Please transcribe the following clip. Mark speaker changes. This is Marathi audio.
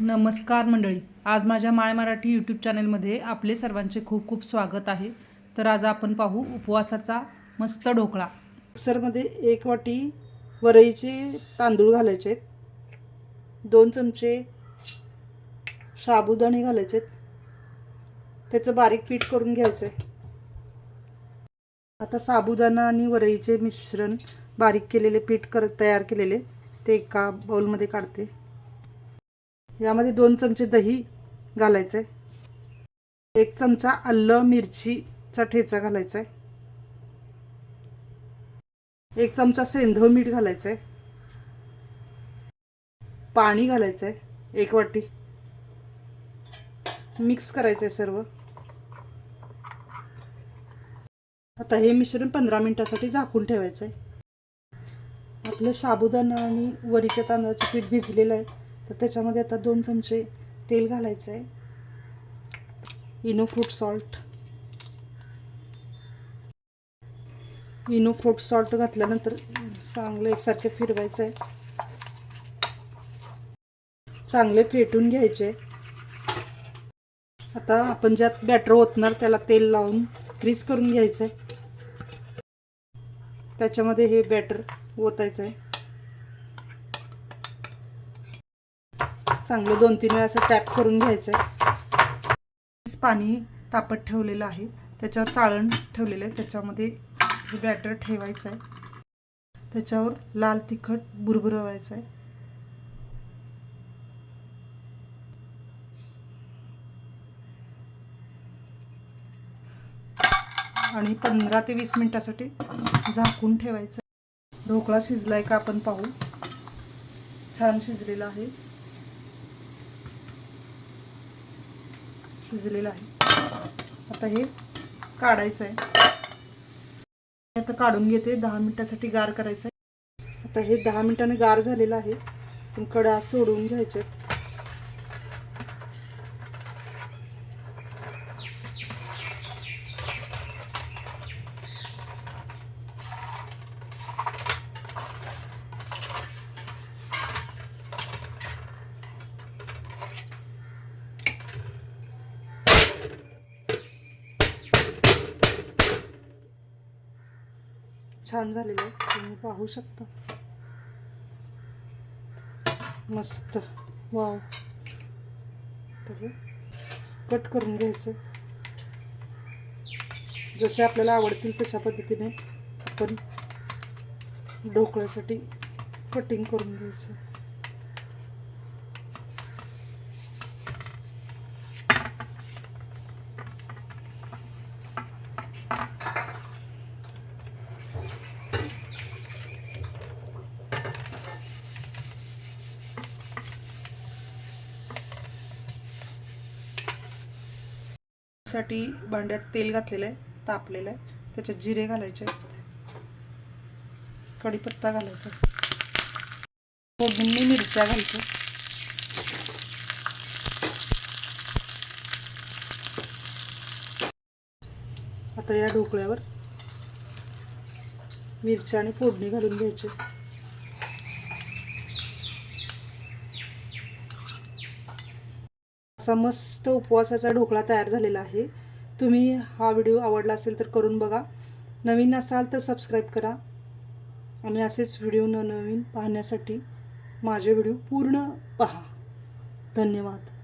Speaker 1: नमस्कार मंडळी. आज माझ्या माय मराठी यूट्यूब चॅनलमध्ये आपले सर्वांचे खूप खूप स्वागत आहे. तर आज आपण पाहू उपवासाचा मस्त ढोकळा.
Speaker 2: मिक्सरमध्ये एक वाटी वरईचे तांदूळ घालायचे आहेत. दोन चमचे साबुदाणे घालायचे आहेत. त्याचं बारीक पीठ करून घ्यायचं आहे. आता साबुदाणा आणि वरईचे मिश्रण बारीक केलेले पीठ कर तयार केलेले ते एका बाउलमध्ये काढते. यामध्ये दोन चमचे दही घालायचं आहे एक चमचा आलं मिरचीचा ठेचा घालायचा आहे एक चमचा सेंधव मीठ घालायचं आहे पाणी घालायचं आहे एक वाटी. मिक्स करायचं आहे सर्व. आता हे मिश्रण पंधरा मिनिटासाठी झाकून ठेवायचं आहे आपलं साबुदाणा आणि वरीच्या तांदळाचं पीठ भिजलेलं आहे. तर त्याच्यामध्ये आता दोन चमचे तेल घालायचं आहे Eno fruit salt. Eno fruit salt घातल्यानंतर चांगलं एकसारखे फिरवायचं आहे चांगले फेटून घ्यायचे. आता आपण ज्यात बॅटर ओतणार त्याला तेल लावून ग्रीस करून घ्यायचं आहे त्याच्यामध्ये हे बॅटर ओतायचं आहे चांगलं दोन तीन वेळा असं टॅप करून घ्यायचं आहे पाणी तापत ठेवलेलं आहे. त्याच्यावर चाळण ठेवलेलं आहे. त्याच्यामध्ये हे बॅटर ठेवायचं आहे त्याच्यावर लाल तिखट बुरबुरवायचं आहे आणि पंधरा ते वीस मिनिटासाठी झाकून ठेवायचं. ढोकळा शिजलाय का आपण पाहू. छान शिजलेला आहे. शिजलेलं आहे. आता हे काढायचं आहे. आता काढून घेते. दहा मिनिटासाठी गार करायचं आहे. आता हे दहा मिनिटाने गार झालेलं आहे. पण कडा सोडून घ्यायचे छान झालेलं आहे तुम्ही पाहू शकता. मस्त. वाव. तर हे कट करून घ्यायचं जसे आपल्याला आवडतील तशा पद्धतीने आपण ढोकळ्यासाठी कटिंग करून घ्यायचं. साठी भांड्यात तेल घातलेलं आहे तापलेलं आहे. त्याच्यात जिरे घालायचे आहेत. कढीपत्ता घालायचा. फोडणी मिरच्या घालतो. आता या ढोकळ्यावर मिरच्या आणि फोडणी घालून घ्यायची. असा मस्त उपवासाचा ढोकळा तयार झालेला आहे. तुम्ही हा व्हिडिओ आवडला असेल तर करून बघा. नवीन असाल तर सबस्क्राईब करा. आणि असेच व्हिडिओ नवनवीन पाहण्यासाठी माझे व्हिडिओ पूर्ण पहा. धन्यवाद.